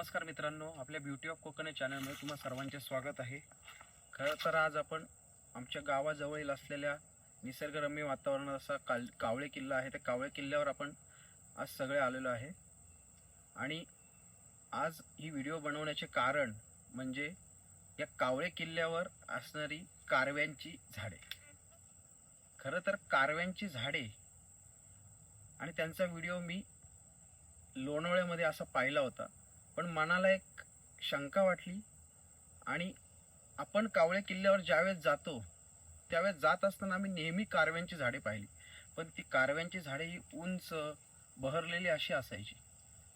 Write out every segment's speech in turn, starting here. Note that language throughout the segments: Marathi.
नमस्कार मित्रांनो आपल्या ब्युटी ऑफ कोकण चॅनलमध्ये तुम्हा सर्वांचे स्वागत आहे. खरं तर आज आपण आमच्या गावाजवळील असलेल्या निसर्गरम्य वातावरणात असा काल कावळे किल्ला आहे. त्या कावळे किल्ल्यावर आपण आज सगळे आलेलो आहे. आणि आज ही व्हिडिओ बनवण्याचे कारण म्हणजे या कावळे किल्ल्यावर असणारी कारव्यांची झाडे. खरं तर कारव्यांची झाडे आणि त्यांचा व्हिडिओ मी लोणावळ्यामध्ये असा पाहिला होता. पण मनाला एक शंका वाटली आणि आपण कावळे किल्ल्यावर ज्यावेळेस जातो त्यावेळेस जात असताना आम्ही नेहमी कारव्यांची झाडे पाहिली. पण ती कारव्यांची झाडे ही उंच बहरलेली अशी असायची.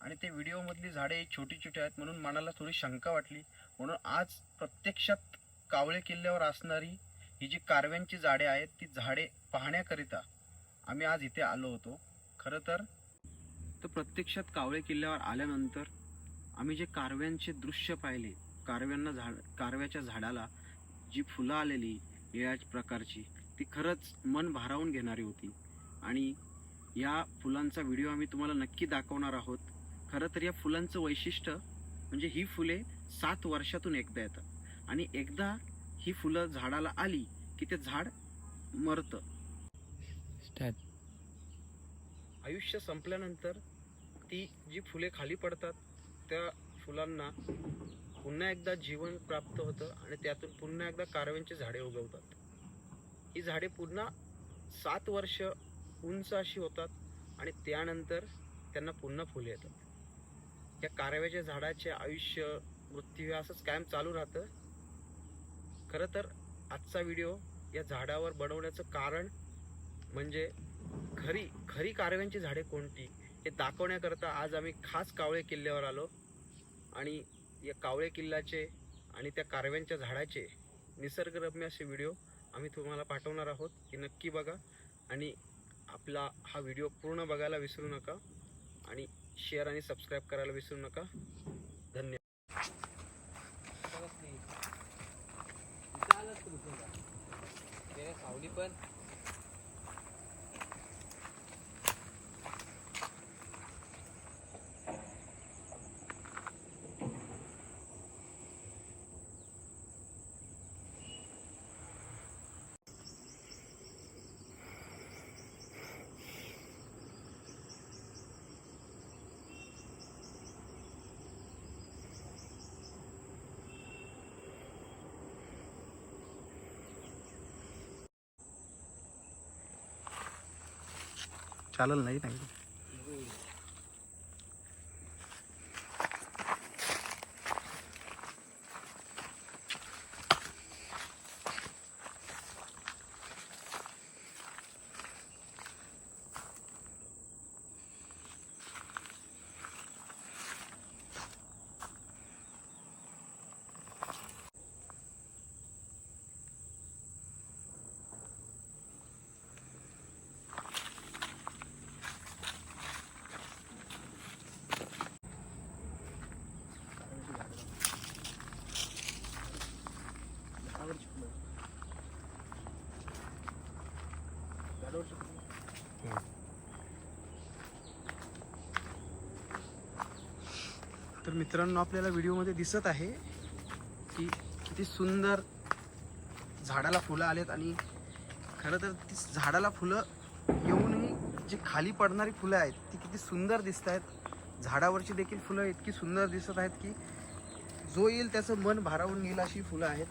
आणि ते व्हिडिओमधली झाडे ही छोटी छोटी आहेत म्हणून मनाला थोडी शंका वाटली. म्हणून आज प्रत्यक्षात कावळे किल्ल्यावर असणारी ही जी कारव्यांची झाडे आहेत ती झाडे पाहण्याकरिता आम्ही आज इथे आलो होतो. खरं तर प्रत्यक्षात कावळे किल्ल्यावर आल्यानंतर आम्ही जे कारव्यांचे दृश्य पाहिले कारव्यांना झाड कारव्याच्या झाडाला जी फुलं आलेली या प्रकारची ती खरंच मन भारावून घेणारी होती. आणि या फुलांचा व्हिडिओ आम्ही तुम्हाला नक्की दाखवणार आहोत. खरं तर या फुलांचं वैशिष्ट्य म्हणजे ही फुले सात वर्षातून एकदा येतात. आणि एकदा ही फुलं झाडाला आली की ते झाड मरतं. आयुष्य संपल्यानंतर ती जी फुले खाली पडतात त्या फुलांना पुन्हा एकदा जीवन प्राप्त होतं आणि त्यातून पुन्हा एकदा कारव्यांची झाडे उगवतात. ही झाडे पुन्हा सात वर्ष उंच अशी होतात आणि त्यानंतर त्यांना पुन्हा फुले येतात. या कारव्याच्या झाडाचे आयुष्य मृत्यू असंच कायम चालू राहतं. खरं तर आजचा व्हिडिओ या झाडावर बनवण्याचं कारण म्हणजे खरी खरी कारव्यांची झाडे कोणती? हे दाखवण्याकरता आज आम्ही खास कावळे किल्ल्यावर आलो आणि या कावळे किल्ल्याचे आणि त्या कारव्यांच्या झाडाचे निसर्गरम्य असे व्हिडिओ आम्ही तुम्हाला पाठवणार आहोत की नक्की बघा आणि आपला हा व्हिडिओ पूर्ण बघायला विसरू नका आणि शेअर आणि सबस्क्राईब करायला विसरू नका धन्यवाद सावली पण चालेल नाही नाही. तर मित्रांनो आपल्याला व्हिडिओमध्ये दिसत आहे की किती सुंदर झाडाला फुलं आलेत आणि खरं तर ती झाडाला फुलं येऊनही जी खाली पडणारी फुलं आहेत ती किती सुंदर दिसत आहेत. झाडावरची देखील फुलं इतकी सुंदर दिसत आहेत की जो येईल त्याचं मन भारावून येईल अशी फुलं आहेत.